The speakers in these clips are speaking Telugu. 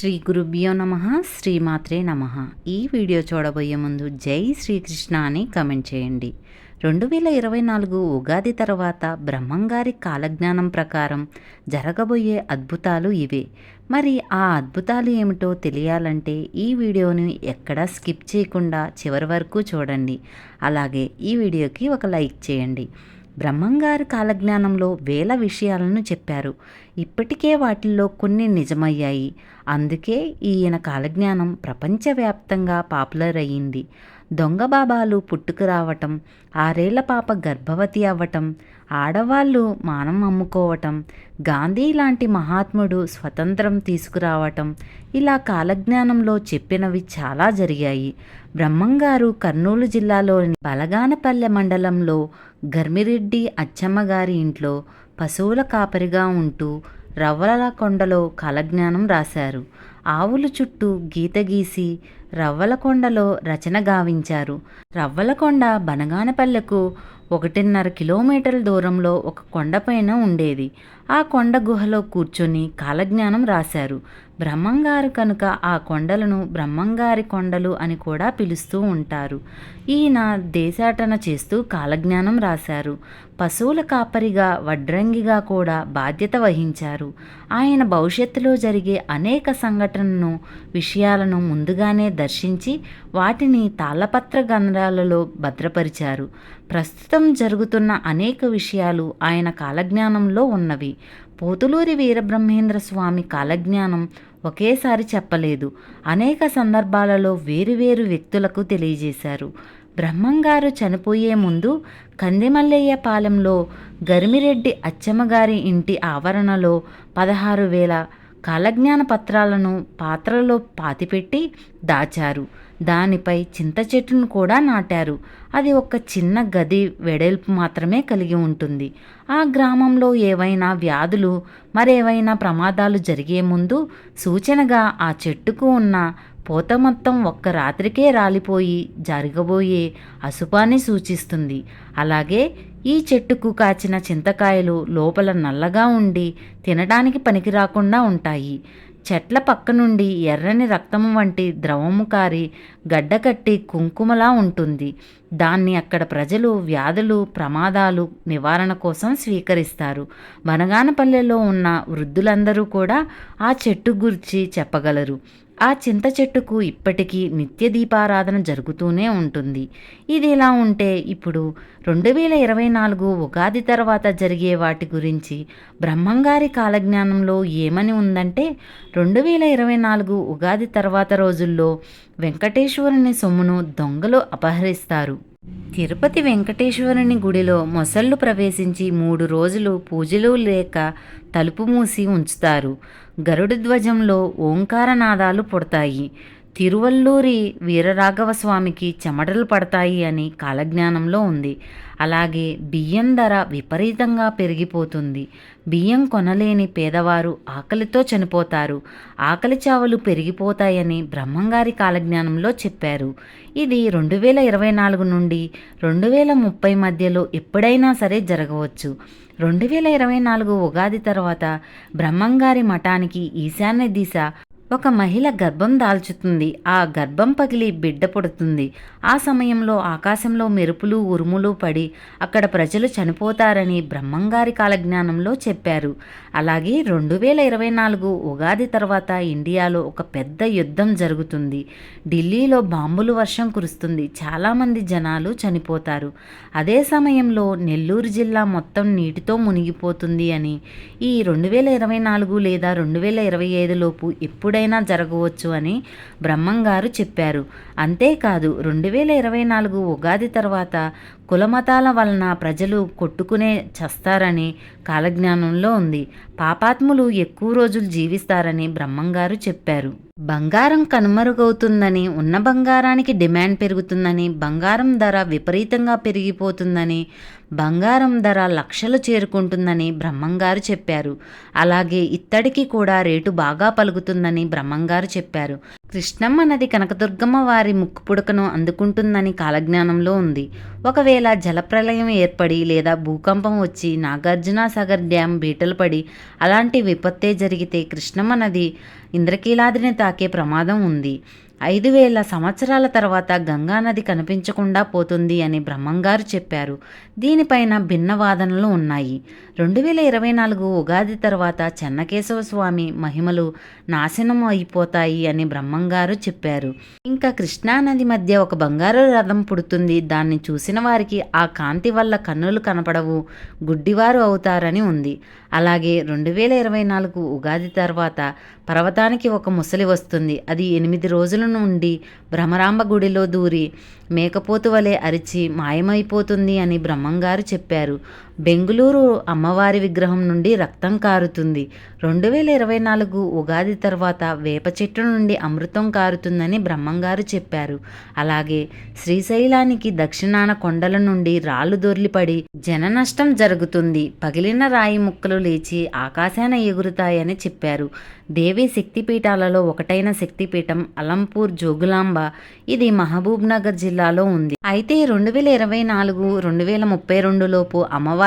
శ్రీ గురుభ్యో నమ శ్రీమాత్రే నమ. ఈ వీడియో చూడబోయే ముందు జై శ్రీకృష్ణ అని కమెంట్ చేయండి. రెండు వేల ఇరవై నాలుగు ఉగాది తర్వాత బ్రహ్మంగారి కాలజ్ఞానం ప్రకారం జరగబోయే అద్భుతాలు ఇవే. మరి ఆ అద్భుతాలు ఏమిటో తెలియాలంటే ఈ వీడియోని ఎక్కడా స్కిప్ చేయకుండా చివరి వరకు చూడండి. అలాగే ఈ వీడియోకి ఒక లైక్ చేయండి. బ్రహ్మంగారు కాలజ్ఞానంలో వేల విషయాలను చెప్పారు. ఇప్పటికే వాటిల్లో కొన్ని నిజమయ్యాయి. అందుకే ఈయన కాలజ్ఞానం ప్రపంచవ్యాప్తంగా పాపులర్ అయ్యింది. దొంగ బాబాలు పుట్టుకు రావటం ఆరేళ్ళ పాప గర్భవతి అవ్వటం ఆడవాళ్ళు మానం అమ్ముకోవటం గాంధీ లాంటి మహాత్ముడు స్వతంత్రం తీసుకురావటం ఇలా కాలజ్ఞానంలో చెప్పినవి చాలా జరిగాయి. బ్రహ్మంగారు కర్నూలు జిల్లాలోని బలగానపల్లె మండలంలో గర్మిరెడ్డి అచ్చమ్మగారి ఇంట్లో పశువుల కాపరిగా ఉంటూ రవ్వల కొండలో కాలజ్ఞానం రాశారు. ఆవుల చుట్టూ గీత గీసి రవ్వలకొండలో రచన గావించారు. రవ్వలకొండ బనగానపల్లెకు ఒకటిన్నర కిలోమీటర్ల దూరంలో ఒక కొండపైన ఉండేది. ఆ కొండ గుహలో కూర్చొని కాలజ్ఞానం రాశారు. బ్రహ్మంగారు కనుక ఆ కొండలను బ్రహ్మంగారి కొండలు అని కూడా పిలుస్తూ ఉంటారు. ఈయన దేశాటన చేస్తూ కాలజ్ఞానం రాశారు. పశువుల కాపరిగా వడ్రంగిగా కూడా బాధ్యత వహించారు. ఆయన భవిష్యత్తులో జరిగే అనేక సంఘటనను విషయాలను ముందుగానే దర్శించి వాటిని తాళపత్ర గంధాలలో భద్రపరిచారు. ప్రస్తుతం జరుగుతున్న అనేక విషయాలు ఆయన కాలజ్ఞానంలో ఉన్నవి. పోతులూరి వీరబ్రహ్మేంద్ర స్వామి కాలజ్ఞానం ఒకేసారి చెప్పలేదు. అనేక సందర్భాలలో వేరువేరు వ్యక్తులకు తెలియజేశారు. బ్రహ్మంగారు చనిపోయే ముందు కందిమల్లయ్య పాలెంలో గరిమిరెడ్డి అచ్చమ్మగారి ఇంటి ఆవరణలో పదహారు వేల కాలజ్ఞాన పత్రాలను పాత్రలో పాతిపెట్టి దాచారు. దానిపై చింత చెట్టును కూడా నాటారు. అది ఒక చిన్న గది వెడల్పు మాత్రమే కలిగి ఉంటుంది. ఆ గ్రామంలో ఏవైనా వ్యాధులు మరేవైనా ప్రమాదాలు జరిగే ముందు సూచనగా ఆ చెట్టుకు ఉన్న పూత మొత్తం ఒక్క రాత్రికే రాలిపోయి జరగబోయే అశుభాన్ని సూచిస్తుంది. అలాగే ఈ చెట్టుకు కాచిన చింతకాయలు లోపల నల్లగా ఉండి తినడానికి పనికి రాకుండా ఉంటాయి. చెట్ల పక్క నుండి ఎర్రని రక్తము వంటి ద్రవము కారి గడ్డకట్టి కుంకుమలా ఉంటుంది. దాన్ని అక్కడ ప్రజలు వ్యాధులు ప్రమాదాలు నివారణ కోసం స్వీకరిస్తారు. బనగానపల్లెలో ఉన్న వృద్ధులందరూ కూడా ఆ చెట్టు గురించి చెప్పగలరు. ఆ చింత చెట్టుకు ఇప్పటికీ నిత్య దీపారాధన జరుగుతూనే ఉంటుంది. ఇది ఇలా ఉంటే ఇప్పుడు రెండు వేల ఇరవై నాలుగు ఉగాది తర్వాత జరిగే వాటి గురించి బ్రహ్మంగారి కాలజ్ఞానంలో ఏమని ఉందంటే రెండు వేల ఇరవై నాలుగు ఉగాది తర్వాత రోజుల్లో వెంకటేశ్వరుని సొమ్మును దొంగలు అపహరిస్తారు. తిరుపతి వెంకటేశ్వరుని గుడిలో మొసళ్ళు ప్రవేశించి మూడు రోజులు పూజలు లేక తలుపు మూసి ఉంచుతారు. గరుడ ధ్వజంలో ఓంకారనాదాలు పుడతాయి. తిరువల్లూరి వీరరాఘవ స్వామికి చెమటలు పడతాయి అని కాలజ్ఞానంలో ఉంది. అలాగే బియ్యం ధర విపరీతంగా పెరిగిపోతుంది. బియ్యం కొనలేని పేదవారు ఆకలితో చనిపోతారు. ఆకలి చావులు పెరిగిపోతాయని బ్రహ్మంగారి కాలజ్ఞానంలో చెప్పారు. ఇది రెండు వేల ఇరవై నాలుగు నుండి రెండు వేల ముప్పై మధ్యలో ఎప్పుడైనా సరే జరగవచ్చు. రెండు వేల ఇరవై నాలుగు ఉగాది తర్వాత బ్రహ్మంగారి మఠానికి ఈశాన్య దిశ ఒక మహిళ గర్భం దాల్చుతుంది. ఆ గర్భం పగిలి బిడ్డ పుడుతుంది. ఆ సమయంలో ఆకాశంలో మెరుపులు ఉరుములు పడి అక్కడ ప్రజలు చనిపోతారని బ్రహ్మంగారి కాలజ్ఞానంలో చెప్పారు. అలాగే రెండు వేల ఇరవై నాలుగు ఉగాది తర్వాత ఇండియాలో ఒక పెద్ద యుద్ధం జరుగుతుంది. ఢిల్లీలో బాంబులు వర్షం కురుస్తుంది. చాలామంది జనాలు చనిపోతారు. అదే సమయంలో నెల్లూరు జిల్లా మొత్తం నీటితో మునిగిపోతుంది అని ఈ రెండు వేల ఇరవై నాలుగు లేదా రెండు వేల ఇరవై ఐదులోపు ఎప్పుడైనా జరగవచ్చు అని బ్రహ్మంగారు చెప్పారు. అంతేకాదు రెండు వేల ఇరవై నాలుగు ఉగాది తర్వాత కులమతాల వలన ప్రజలు కొట్టుకునే చస్తారని కాలజ్ఞానంలో ఉంది. పాపాత్ములు ఎక్కువ రోజులు జీవిస్తారని బ్రహ్మంగారు చెప్పారు. బంగారం కనుమరుగవుతుందని ఉన్న బంగారానికి డిమాండ్ పెరుగుతుందని బంగారం ధర విపరీతంగా పెరిగిపోతుందని బంగారం ధర లక్షలు చేరుకుంటుందని బ్రహ్మంగారు చెప్పారు. అలాగే ఇత్తడికి కూడా రేటు బాగా పలుకుతుందని బ్రహ్మంగారు చెప్పారు. కృష్ణమ్మ నది కనకదుర్గమ్మ వారి ముక్కు పుడకను అందుకుంటుందని కాలజ్ఞానంలో ఉంది. ఒకవేళ జలప్రలయం ఏర్పడి లేదా భూకంపం వచ్చి నాగార్జున సాగర్ డ్యామ్ బీటలు పడి అలాంటి విపత్తే జరిగితే కృష్ణమ్మ నది ఇంద్రకీలాద్రిని తాకే ప్రమాదం ఉంది. ఐదు వేల సంవత్సరాల తర్వాత గంగానది కనిపించకుండా పోతుంది అని బ్రహ్మంగారు చెప్పారు. దీనిపైన భిన్న వాదనలు ఉన్నాయి. రెండు వేల ఇరవై నాలుగు ఉగాది తర్వాత చెన్నకేశవ స్వామి మహిమలు నాశనం అయిపోతాయి అని బ్రహ్మంగారు చెప్పారు. ఇంకా కృష్ణానది మధ్య ఒక బంగారు రథం పుడుతుంది. దాన్ని చూసిన వారికి ఆ కాంతి వల్ల కన్నులు కనపడవు. గుడ్డివారు అవుతారని ఉంది. అలాగే రెండు వేల ఇరవై నాలుగు ఉగాది తర్వాత పర్వతానికి ఒక ముసలి వస్తుంది. అది ఎనిమిది రోజుల నుండి భ్రమరాంబ గుడిలో దూరి మేకపోతు వలె అరిచి మాయమైపోతుంది అని బ్రహ్మంగారు చెప్పారు. బెంగుళూరు అమ్మవారి విగ్రహం నుండి రక్తం కారుతుంది. రెండు వేల ఇరవై నాలుగు ఉగాది తర్వాత వేప చెట్టు నుండి అమృతం కారుతుందని బ్రహ్మంగారు చెప్పారు. అలాగే శ్రీశైలానికి దక్షిణాన కొండల నుండి రాళ్ళు దొర్లిపడి జన నష్టం జరుగుతుంది. పగిలిన రాయి ముక్కలు లేచి ఆకాశాన ఎగురుతాయని చెప్పారు. దేవి శక్తిపీఠాలలో ఒకటైన శక్తిపీఠం అలంపూర్ జోగులాంబ ఇది మహబూబ్ నగర్ జిల్లాలో ఉంది. అయితే రెండు వేల ఇరవై నాలుగు రెండు వేల ముప్పై రెండు లోపు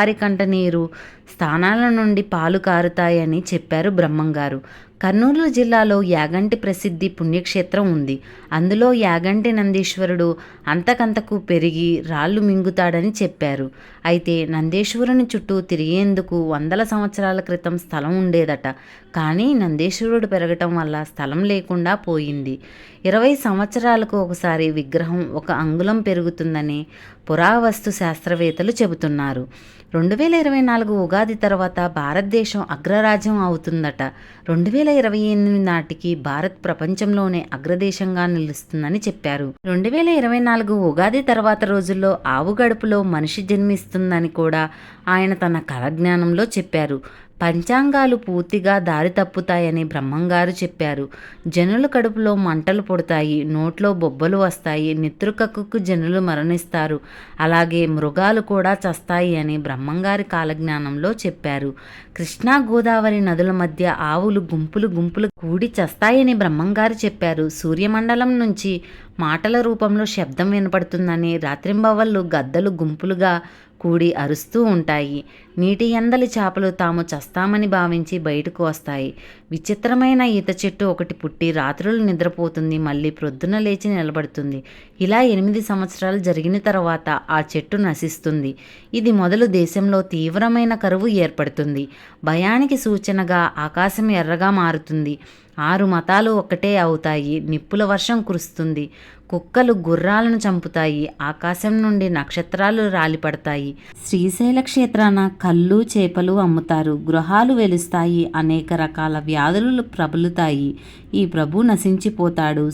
అమ్మవారి కంట నీరు స్థానాల నుండి పాలు కారుతాయని చెప్పారు బ్రహ్మంగారు. కర్నూలు జిల్లాలో యాగంటి ప్రసిద్ధి పుణ్యక్షేత్రం ఉంది. అందులో యాగంటి నందీశ్వరుడు అంతకంతకు పెరిగి రాళ్ళు మింగుతాడని చెప్పారు. అయితే నందేశ్వరుని చుట్టూ తిరిగేందుకు వందల సంవత్సరాల క్రితం స్థలం ఉండేదట. కానీ నందేశ్వరుడు పెరగటం వల్ల స్థలం లేకుండా పోయింది. ఇరవై సంవత్సరాలకు ఒకసారి విగ్రహం ఒక అంగుళం పెరుగుతుందని పురావస్తు శాస్త్రవేత్తలు చెబుతున్నారు. రెండు వేల ఇరవై నాలుగు ఉగాది తర్వాత భారతదేశం అగ్రరాజ్యం అవుతుందట. రెండు వేల ఇరవై ఎనిమిది నాటికి భారత్ ప్రపంచంలోనే అగ్రదేశంగా నిలుస్తుందని చెప్పారు. రెండు వేల ఇరవై నాలుగు ఉగాది తర్వాత రోజుల్లో ఆవు గడుపులో మనిషి జన్మిస్తుందని కూడా ఆయన తన కళజ్ఞానంలో చెప్పారు. పంచాంగాలు పూర్తిగా దారి తప్పుతాయని బ్రహ్మంగారు చెప్పారు. జనుల కడుపులో మంటలు పుడతాయి నోట్లో బొబ్బలు వస్తాయి నిత్రుకకు జనులు మరణిస్తారు. అలాగే మృగాలు కూడా చస్తాయి అని బ్రహ్మంగారి కాలజ్ఞానంలో చెప్పారు. కృష్ణా గోదావరి నదుల మధ్య ఆవులు గుంపులు గుంపులు కూడి చస్తాయని బ్రహ్మంగారు చెప్పారు. సూర్యమండలం నుంచి మాటల రూపంలో శబ్దం వినపడుతుందని రాత్రింబవళ్ళు గద్దలు గుంపులుగా కూడి అరుస్తూ ఉంటాయి. నీటి ఎందలి చేపలు తాము చస్తామని భావించి బయటకు వస్తాయి. విచిత్రమైన ఈత చెట్టు ఒకటి పుట్టి రాత్రులు నిద్రపోతుంది. మళ్ళీ ప్రొద్దున లేచి నిలబడుతుంది. ఇలా ఎనిమిది సంవత్సరాలు జరిగిన తర్వాత ఆ చెట్టు నశిస్తుంది. ఇది మొదలు దేశంలో తీవ్రమైన కరువు ఏర్పడుతుంది. భయానికి సూచనగా ఆకాశం ఎర్రగా మారుతుంది. ఆరు మతాలు ఒక్కటే అవుతాయి. నిప్పుల వర్షం కురుస్తుంది. కుక్కలు గుర్రాలను చంపుతాయి. ఆకాశం నుండి నక్షత్రాలు రాలిపడతాయి. శ్రీశైల క్షేత్రాన కళ్ళు చేపలు అమ్ముతారు. గృహాలు వెలుస్తాయి. అనేక రకాల వ్యాధులు ప్రబలుతాయి. ఈ ప్రభు నశించిపోతాడు.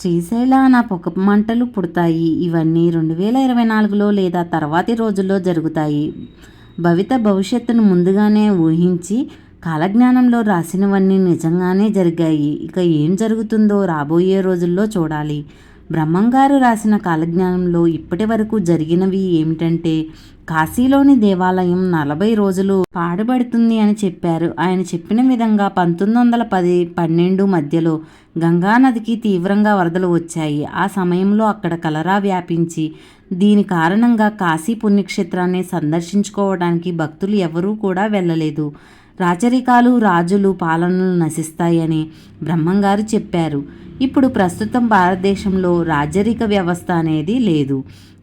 శ్రీశైలాన పొగ మంటలు పుడతాయి. ఇవన్నీ రెండు వేల ఇరవై నాలుగులో లేదా తర్వాతి రోజుల్లో జరుగుతాయి. భవిత భవిష్యత్తును ముందుగానే ఊహించి కాలజ్ఞానంలో రాసినవన్నీ నిజంగానే జరిగాయి. ఇక ఏం జరుగుతుందో రాబోయే రోజుల్లో చూడాలి. బ్రహ్మంగారు రాసిన కాలజ్ఞానంలో ఇప్పటి వరకు జరిగినవి ఏమిటంటే కాశీలోని దేవాలయం నలభై రోజులు పాడుబడుతుంది అని చెప్పారు. ఆయన చెప్పిన విధంగా పంతొమ్మిది వందల పది పన్నెండు మధ్యలో గంగానదికి తీవ్రంగా వరదలు వచ్చాయి. ఆ సమయంలో అక్కడ కలరా వ్యాపించి దీని కారణంగా కాశీ పుణ్యక్షేత్రాన్ని సందర్శించుకోవడానికి భక్తులు ఎవరూ కూడా వెళ్ళలేదు. రాచరికాలు రాజులు పాలనలు నశిస్తాయని బ్రహ్మంగారు చెప్పారు. ఇప్పుడు ప్రస్తుతం భారతదేశంలో రాజరిక వ్యవస్థ అనేది లేదు.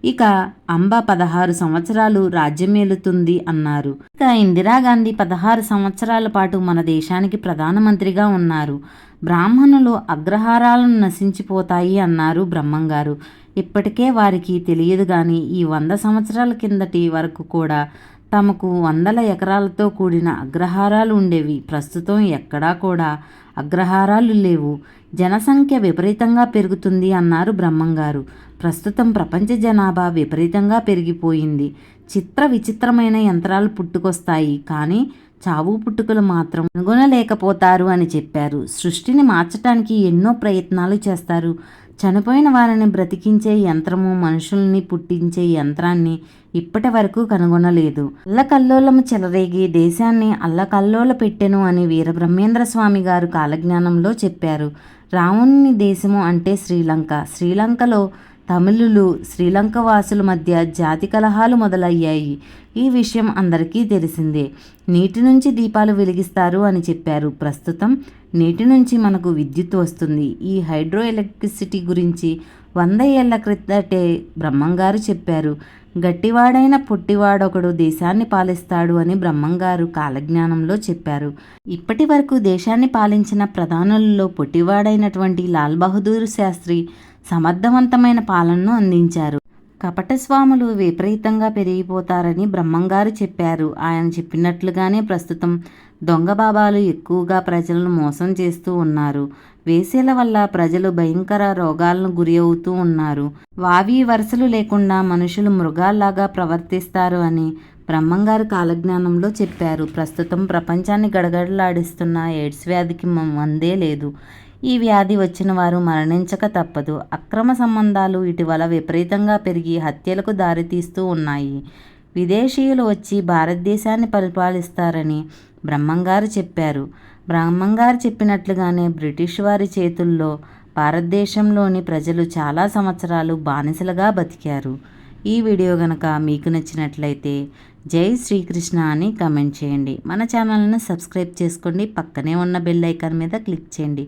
ఇక అంబ పదహారు సంవత్సరాలు రాజ్యమేలుతుంది అన్నారు. ఇక ఇందిరాగాంధీ పదహారు సంవత్సరాల పాటు మన దేశానికి ప్రధానమంత్రిగా ఉన్నారు. బ్రాహ్మణులు అగ్రహారాలను నశించిపోతాయి అన్నారు బ్రహ్మంగారు. ఇప్పటికే వారికి తెలియదు కానీ ఈ వంద సంవత్సరాల కిందటి వరకు కూడా తమకు వందల ఎకరాలతో కూడిన అగ్రహారాలు ఉండేవి. ప్రస్తుతం ఎక్కడా కూడా అగ్రహారాలు లేవు. జనసంఖ్య విపరీతంగా పెరుగుతుంది అన్నారు బ్రహ్మంగారు. ప్రస్తుతం ప్రపంచ జనాభా విపరీతంగా పెరిగిపోయింది. చిత్ర విచిత్రమైన యంత్రాలు పుట్టుకొస్తాయి. కానీ చావు పుట్టుకలు మాత్రం కనుగొనలేకపోతారు అని చెప్పారు. సృష్టిని మార్చడానికి ఎన్నో ప్రయత్నాలు చేస్తారు. చనిపోయిన వారిని బ్రతికించే యంత్రము మనుషుల్ని పుట్టించే యంత్రాన్ని ఇప్పటి వరకు కనుగొనలేదు. అల్లకల్లోలము చెలరేగి దేశాన్ని అల్లకల్లోల పెట్టెను అని వీరబ్రహ్మేంద్ర స్వామి గారు కాలజ్ఞానంలో చెప్పారు. రావణుని దేశము అంటే శ్రీలంక. శ్రీలంకలో తమిళులు శ్రీలంక వాసుల మధ్య జాతి కలహాలు మొదలయ్యాయి. ఈ విషయం అందరికీ తెలిసిందే. నీటి నుంచి దీపాలు వెలిగిస్తారు అని చెప్పారు. ప్రస్తుతం నీటి నుంచి మనకు విద్యుత్ వస్తుంది. ఈ హైడ్రో ఎలక్ట్రిసిటీ గురించి వంద ఏళ్ళ క్రితటే బ్రహ్మంగారు చెప్పారు. గట్టివాడైన పుట్టివాడొకడు దేశాన్ని పాలిస్తాడు అని బ్రహ్మంగారు కాలజ్ఞానంలో చెప్పారు. ఇప్పటి వరకు దేశాన్ని పాలించిన ప్రధానులలో పొట్టివాడైనటువంటి లాల్ బహదూర్ శాస్త్రి సమర్థవంతమైన పాలనను అందించారు. కపట స్వాములు విపరీతంగా పెరిగిపోతారని బ్రహ్మంగారు చెప్పారు. ఆయన చెప్పినట్లుగానే ప్రస్తుతం దొంగ బాబాలు ఎక్కువగా ప్రజలను మోసం చేస్తూ ఉన్నారు. వేసేల వల్ల ప్రజలు భయంకర రోగాలను గురి అవుతూ ఉన్నారు. వావి వరుసలు లేకుండా మనుషులు మృగాల్లాగా ప్రవర్తిస్తారు అని బ్రహ్మంగారు కాలజ్ఞానంలో చెప్పారు. ప్రస్తుతం ప్రపంచాన్ని గడగడలాడిస్తున్న ఎయిడ్స్ వ్యాధికి మందే లేదు. ఈ వ్యాధి వచ్చిన వారు మరణించక తప్పదు. అక్రమ సంబంధాలు ఇటీవల విపరీతంగా పెరిగి హత్యలకు దారితీస్తూ ఉన్నాయి. విదేశీయులు వచ్చి భారతదేశాన్ని పరిపాలిస్తారని బ్రహ్మంగారు చెప్పారు. బ్రహ్మంగారు చెప్పినట్లుగానే బ్రిటిష్ వారి చేతుల్లో భారతదేశంలోని ప్రజలు చాలా సంవత్సరాలు బానిసలుగా బతికారు. ఈ వీడియో కనుక మీకు నచ్చినట్లయితే జై శ్రీకృష్ణ అని కమెంట్ చేయండి. మన ఛానల్ను సబ్స్క్రైబ్ చేసుకోండి. పక్కనే ఉన్న బెల్ ఐకాన్ మీద క్లిక్ చేయండి.